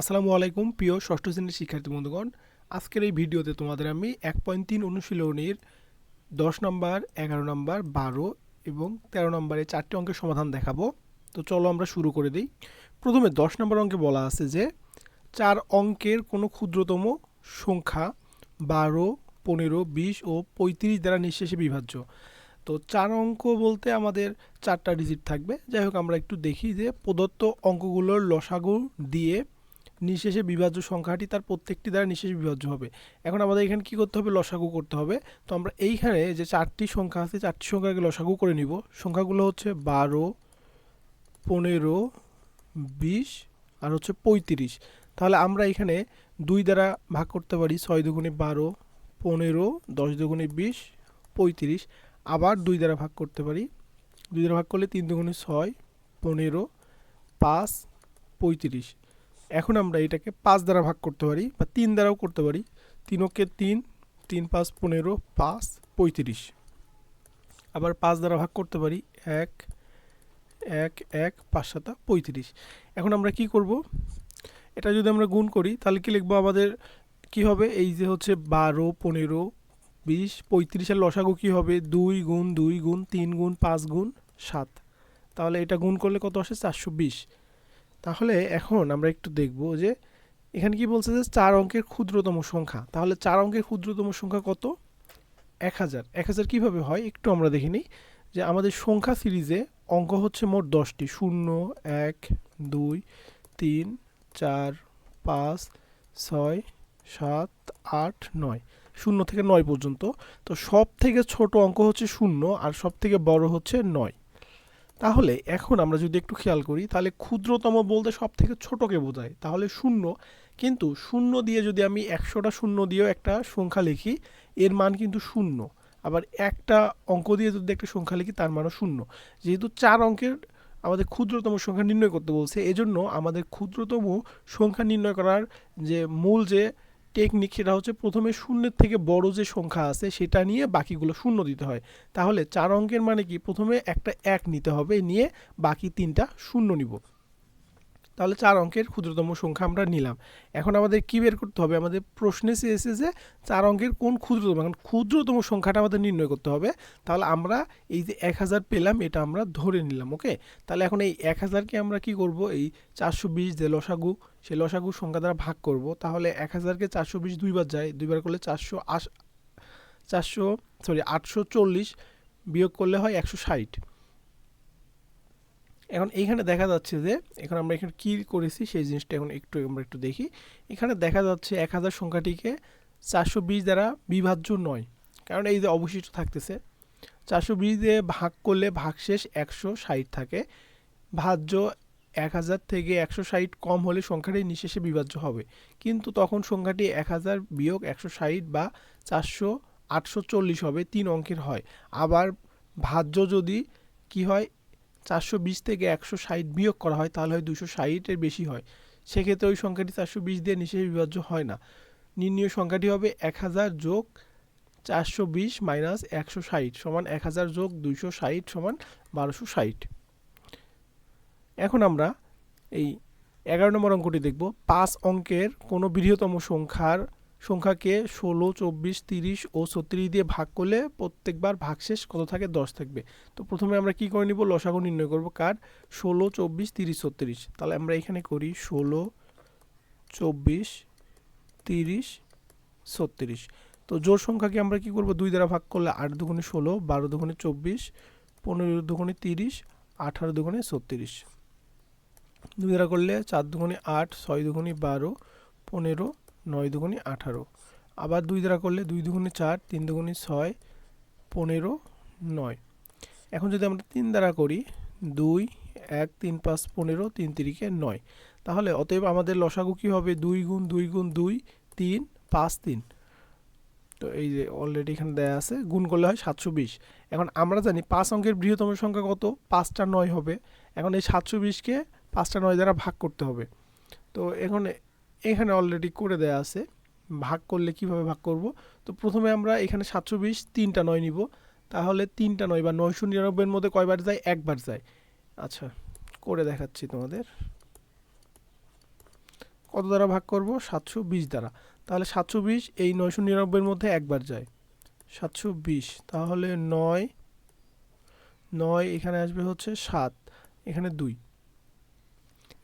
আসসালামু আলাইকুম, প্রিয় ষষ্ঠ শ্রেণির শিক্ষার্থী বন্ধুগণ। আজকের এই ভিডিওতে তোমাদের আমি এক পয়েন্ট তিন অনুশীলনীর দশ নম্বর, এগারো নম্বর, বারো এবং তেরো নম্বরে চারটি অঙ্কের সমাধান দেখাবো। তো চলো আমরা শুরু করে দিই। প্রথমে দশ নম্বর অঙ্কে বলা আছে যে, চার অঙ্কের কোনো ক্ষুদ্রতম সংখ্যা বারো, পনেরো, বিশ ও পঁয়ত্রিশ দ্বারা নিঃশেষে বিভাজ্য। তো চার অঙ্ক বলতে আমাদের চারটা ডিজিট থাকবে। যাই হোক, আমরা একটু দেখি যে প্রদত্ত অঙ্কগুলোর লসাগু দিয়ে নিঃশেষে বিভাজ্য সংখ্যাটি তার প্রত্যেকটি দ্বারা নিঃশেষে বিভাজ্য হবে। এখন আমাদের এখানে কি করতে হবে? লসাগু করতে হবে। তো আমরা এইখানে যে চারটি সংখ্যা আছে, চারটি সংখ্যাকে লসাগু করে নিব। সংখ্যাগুলো হচ্ছে বারো, পনেরো, বিশ আর হচ্ছে পঁয়ত্রিশ। তাহলে আমরা এখানে দুই দ্বারা ভাগ করতে পারি, ছয় দুগুণে বারো, পনেরো, দশ দুগুণে বিশ, পঁয়ত্রিশ। আবার দুই দ্বারা ভাগ করতে পারি। দুই দ্বারা ভাগ করলে তিন দুগুণে ছয়, পনেরো, পাঁচ, পঁয়ত্রিশ। এখন আমরা এটাকে পাঁচ দ্বারা ভাগ করতে পারি বা তিন দ্বারাও করতে পারি। তিনকে তিন তিন পাঁচ পনেরো, পাঁচ পঁয়ত্রিশ। আবার পাঁচ দ্বারা ভাগ করতে পারি এক এক এক, পাঁচ সাতা, পঁয়ত্রিশ। এখন আমরা কি করব? এটা যদি আমরা গুণ করি, তাহলে কি লিখব আমাদের কি হবে? এই যে হচ্ছে বারো, পনেরো, বিশ পঁয়ত্রিশের লসাগু কি হবে? দুই গুণ দুই গুণ, তিন গুণ, পাঁচ গুণ, সাত। তাহলে এটা গুণ করলে কত আসে? চারশো বিশ। তাহলে এখন আমরা একটু দেখব যে এখানে কি বলছে যে চার অঙ্কের ক্ষুদ্রতম সংখ্যা। তাহলে চার অঙ্কের ক্ষুদ্রতম সংখ্যা কত? এক হাজার। এক হাজার কীভাবে হয়? একটু আমরা দেখে নিই যে আমাদের সংখ্যা সিরিজে অঙ্ক হচ্ছে মোট দশটি। শূন্য, এক, দুই, তিন, চার, পাঁচ, ছয়, সাত, আট, নয়। শূন্য থেকে নয় পর্যন্ত। তো সব থেকে ছোট অঙ্ক হচ্ছে শূন্য আর সব থেকে বড় হচ্ছে নয়। তাহলে এখন আমরা যদি একটু খেয়াল করি, তাহলে ক্ষুদ্রতম বলতে সব থেকে ছোটকে বোঝায়। তাহলে শূন্য, কিন্তু শূন্য দিয়ে যদি আমি একশোটা শূন্য দিয়েও একটা সংখ্যা লিখি, এর মান কিন্তু শূন্য। আবার একটা অঙ্ক দিয়ে যদি একটা সংখ্যা লিখি, তার মানও শূন্য। যেহেতু চার অঙ্কের আমাদের ক্ষুদ্রতম সংখ্যা নির্ণয় করতে বলছে, এজন্য আমাদের ক্ষুদ্রতম সংখ্যা নির্ণয় করার যে মূল যে টেকনিক সেটা হচ্ছে প্রথমে শূন্যের থেকে বড় যে সংখ্যা আছে সেটা নিয়ে বাকিগুলো শূন্য দিতে হয়। তাহলে চার অঙ্কের মানে কি? প্রথমে একটা এক নিতে হবে, নিয়ে বাকি তিনটা শূন্য নিব। তাহলে চার অঙ্কের ক্ষুদ্রতম সংখ্যা আমরা নিলাম। এখন আমাদের কি বের করতে হবে? আমাদের প্রশ্নে চেয়েছে যে চার অঙ্কের কোন ক্ষুদ্রতম, এখন ক্ষুদ্রতম সংখ্যাটা আমাদের নির্ণয় করতে হবে। তাহলে আমরা এই যে এক হাজার পেলাম, এটা আমরা ধরে নিলাম, ওকে? তাহলে এখন এই এক হাজারকে আমরা কি করব? এই চারশো বিশ যে লসাগু, সেই লসাগু সংখ্যা দ্বারা ভাগ করব। তাহলে এক হাজারকে চারশো বিশ দুইবার যায়, দুইবার করলে চারশো আশ, চারশো সরি আটশো চল্লিশ বিয়োগ করলে হয় একশো ষাট। এখন এইখানে দেখা যাচ্ছে যে, এখন আমরা এখানে কী করেছি, সেই জিনিসটা এখন একটু আমরা একটু দেখি। এখানে দেখা যাচ্ছে এক হাজার সংখ্যাটিকে চারশো বিশ দ্বারা বিভাজ্য নয়। কারণ এই যে অবশিষ্ট থাকতেছে, চারশো বিশ দিয়ে ভাগ করলে ভাগশেষ একশো ষাট থাকে। ভাজ্য এক হাজার থেকে একশো ষাট কম হলে সংখ্যাটি নিঃশেষে বিভাজ্য হবে। কিন্তু তখন সংখ্যাটি এক হাজার বিয়োগ একশো ষাট বা চারশো আটশো চল্লিশ হবে, তিন অঙ্কের হয়। আবার ভাজ্য যদি কি হয় চারশো বিশ থেকে একশো ষাট বিয়োগ করা হয়, তাহলে হয় দুশো ষাটের বেশি হয়। সেক্ষেত্রে ওই সংখ্যাটি চারশো বিশ দিয়ে নিঃশেষে বিভাজ্য হয় না। নির্ণীয় সংখ্যাটি হবে এক হাজার যোগ চারশো বিশ মাইনাস একশো ষাট সমান এক হাজার যোগ দুইশো ষাট সমান বারোশো ষাট। এখন আমরা এই এগারো নম্বর অঙ্কটি দেখব। পাঁচ অঙ্কের কোনো বৃহত্তম সংখ্যার সংখ্যাকে ষোলো, চব্বিশ, তিরিশ ও ছত্রিশ দিয়ে ভাগ করলে প্রত্যেকবার ভাগশেষ কত থাকে? দশ থাকবে। তো প্রথমে আমরা কি করে নিব? লসাগু নির্ণয় করব কার? ষোলো, চব্বিশ, তিরিশ, ছত্রিশ। তাহলে আমরা এখানে করি ষোলো, চব্বিশ, তিরিশ, ছত্রিশ। তো জোর সংখ্যাকে আমরা কি করব? দুই দ্বারা ভাগ করলে আট দুগুণে ষোলো, বারো দুগুণে চব্বিশ, পনেরো দুগুণে তিরিশ, আঠারো দুগুণে ছত্রিশ। দুই দ্বারা করলে চার দুগুণে আট, ছয় দুগুণে বারো, পনেরো নয় দুগুণে আঠারো। আবার দুই দ্বারা করলে দুই দুগুণে চার, তিন দুগুণে ছয়, পনেরো, নয়। এখন যদি আমরা তিন দ্বারা করি, দুই, এক, তিন, পাঁচ, পনেরো, তিন তিরিকে নয়। তাহলে অতএব আমাদের লসাগু কী হবে? দুই গুণ দুই গুণ, দুই, তিন, পাঁচ, তিন। তো এই যে অলরেডি এখানে দেয়া আছে, গুণ করলে হয় সাতশো বিশ। এখন আমরা জানি পাঁচ অঙ্কের বৃহত্তম সংখ্যা কত? পাঁচটা নয় হবে। এখন এই সাতশো বিশকে পাঁচটা নয় দ্বারা ভাগ করতে হবে। তো এখন এখানে অলরেডি করে দেয়া আছে। ভাগ করলে কীভাবে ভাগ করব? তো প্রথমে আমরা এখানে সাতশো বিশ, তিনটা নয় নিব। তাহলে তিনটা নয় বা নয়শো নিরানব্বইয়ের মধ্যে কয়বার যায়? একবার যায়। আচ্ছা করে দেখাচ্ছি তোমাদের। কত দ্বারা ভাগ করব? সাতশো বিশ দ্বারা। তাহলে সাতশো বিশ, এই নয়শো নিরানব্বইয়ের মধ্যে একবার যায়। সাতশো বিশ, তাহলে নয় নয় এখানে আসবে হচ্ছে সাত, এখানে দুই।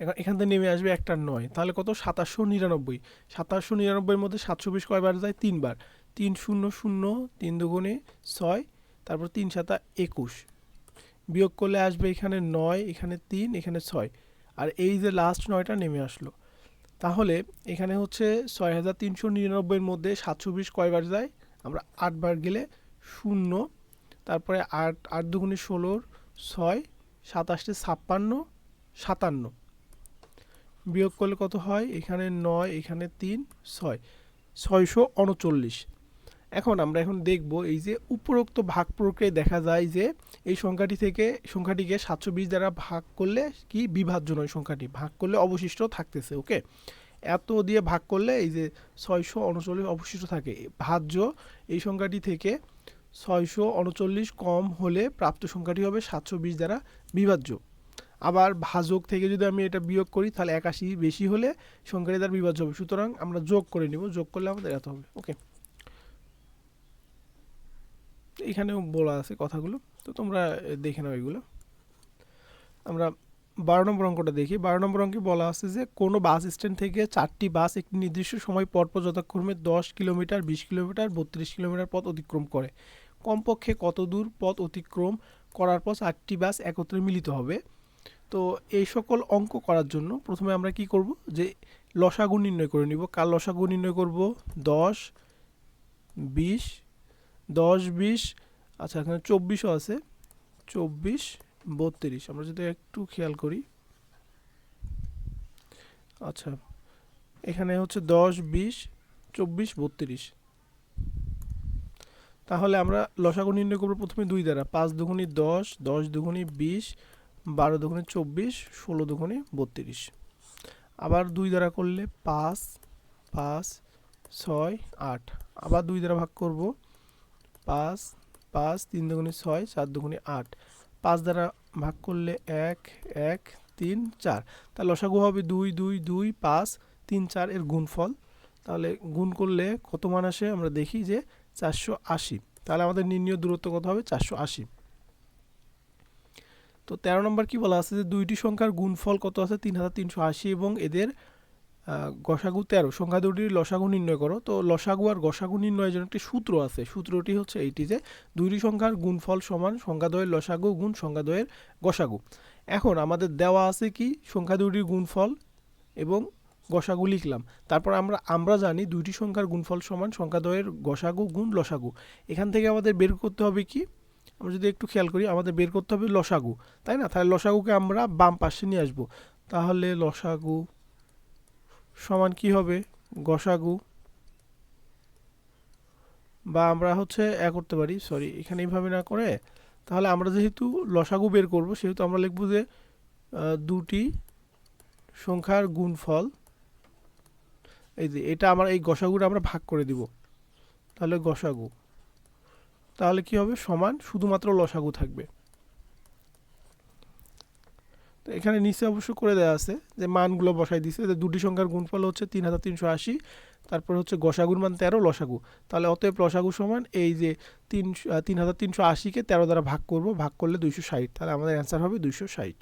এখন থেকে নেমে আসবে একটা নয়। তাহলে কত? সাতাশশো নিরানব্বই। সাতাশশো নিরানব্বইয়ের মধ্যে সাতশো বিশ কয়বার যায়? তিনবার। তিন শূন্য শূন্য, তিন দুগুণে ছয়, তারপর তিন সাতা একুশ। বিয়োগ করলে আসবে এখানে নয়, এখানে তিন, এখানে ছয়। আর এই যে লাস্ট নয়টা নেমে আসলো। তাহলে এখানে হচ্ছে ছয় হাজার তিনশো নিরানব্বইয়ের মধ্যে সাতশো বিশ কয়বার যায়? আমরা আটবার গেলে শূন্য, তারপরে আট আট দুগুণে ষোলোর ছয় সাতাশটি ছাপ্পান্ন, সাতান্ন। বিয়োগ করলে কত হয়? এখানে নয়, এখানে তিন, ছয়। ছয়শো উনচল্লিশ। এখন আমরা এখন দেখব এই যে উপরোক্ত ভাগ প্রক্রিয়ায় দেখা যায় যে এই সংখ্যাটি থেকে, সংখ্যাটিকে সাতশো বিশ দ্বারা ভাগ করলে কি? বিভাজ্য নয় সংখ্যাটি। ভাগ করলে অবশিষ্ট থাকতেছে ওকে এত দিয়ে ভাগ করলে এই যে ছয়শো উনচল্লিশ অবশিষ্ট থাকে। ভাজ্য এই সংখ্যাটি থেকে ছয়শো উনচল্লিশ কম হলে প্রাপ্ত সংখ্যাটি হবে সাতশো বিশ দ্বারা বিভাজ্য। আবার ভাজক থেকে যদি আমি এটা বিয়োগ করি, তাহলে একাশি বেশি হলে সংখ্যাটি তার বিভাজ্য হবে। সুতরাং আমরা যোগ করে নিব, যোগ করলে আমাদের এত হবে। ওকে। এখানেও বলা আছে কথাগুলো, তো তোমরা দেখে নাও এগুলো। আমরা বারো নম্বর অঙ্কটা দেখি। বারো নম্বর অঙ্কে বলা আছে যে, কোনো বাস স্ট্যান্ড থেকে চারটি বাস একটি নির্দিষ্ট সময় পরপর যথাক্রমে দশ কিলোমিটার, বিশ কিলোমিটার, বত্রিশ কিলোমিটার পথ অতিক্রম করে। কমপক্ষে কত দূর পথ অতিক্রম করার পর চারটি বাস একত্রে মিলিত হবে? তো এই সকল অঙ্ক করার জন্য প্রথমে আমরা কি করব? যে লসাগু নির্ণয় করে নিব। কার লসাগু নির্ণয় করব? দশ, বিশ দশ, বিশ আচ্ছা এখানে চব্বিশও আছে। চব্বিশ, বত্রিশ। আমরা যদি একটু খেয়াল করি। আচ্ছা এখানে হচ্ছে দশ, বিশ, চব্বিশ, বত্রিশ। তাহলে আমরা লসাগু নির্ণয় করব প্রথমে দুই দ্বারা। পাঁচ দুগুণি দশ দশ দুগুণি বিশ বারো দুগুণে চব্বিশ, ষোলো দুগুণে বত্রিশ। আবার দুই দ্বারা করলে পাঁচ পাঁচ, ছয়, আট। আবার দুই দ্বারা ভাগ করব পাঁচ পাঁচ, তিন দুগুণে ছয় চার দুগুণে আট। পাঁচ দ্বারা ভাগ করলে এক এক, তিন, চার। তাহলে লসাগু হবে দুই দুই দুই, পাঁচ, তিন, চার এর গুণফল। তাহলে গুণ করলে কত মান আসে? আমরা দেখি যে চারশো আশি। তাহলে আমাদের নির্ণয় দূরত্ব কত হবে? চারশো আশি। তো তেরো নম্বর কি বলা আছে যে দুইটি সংখ্যার গুণফল কত আছে? তিন হাজার তিনশো আশি এবং এদের গসাগু তেরো। সংখ্যা দুটির লসাগু নির্ণয় করো। তো লসাগু আর গসাগু নির্ণয়ের জন্য একটি সূত্র আছে। সূত্রটি হচ্ছে এইটি যে দুইটি সংখ্যার গুণফল সমান সংখ্যা সংখ্যাদ্বয়ের লসাগু গুণ সংখ্যাদ্বয়ের গসাগু। এখন আমাদের দেওয়া আছে কি? সংখ্যা দুটির গুণফল এবং গসাগু লিখলাম। তারপর আমরা আমরা জানি দুইটি সংখ্যার গুণফল সমান সংখ্যা সংখ্যাদ্বয়ের গসাগু গুণ লসাগু। এখান থেকে আমাদের বের করতে হবে কি? আমরা যদি একটু খেয়াল করি, আমাদের বের করতে হবে লসাগু, তাই না? তাহলে লসাগুকে আমরা বাম পাশে নিয়ে আসব। তাহলে লসাগু সমান কি হবে? গসাগু বা আমরা হচ্ছে এ করতে পারি, সরি, এখানে এইভাবে না করে। তাহলে আমরা যেহেতু লসাগু বের করব, সেহেতু আমরা লিখব যে দুটি সংখ্যার গুণফল, এই যে, এটা আমরা এই গসাগুটা আমরা ভাগ করে দিব। তাহলে গসাগু তাহলে কি হবে? সমান শুধুমাত্র লসাগু থাকবে। তো এখানে নিচে অবশ্য করে দেওয়া আছে যে মানগুলো বসাই দিছে। যে দুটি সংখ্যার গুণফল হচ্ছে তিন হাজার তিনশো আশি, তারপর হচ্ছে গসাগুর মান তেরো, লসাগু। তাহলে অতএব লসাগু সমান এই যে তিন তিন হাজার তিনশো আশিকে তেরো দ্বারা ভাগ করব, ভাগ করলে দুইশো ষাট। তাহলে আমাদের অ্যান্সার হবে দুইশো ষাট।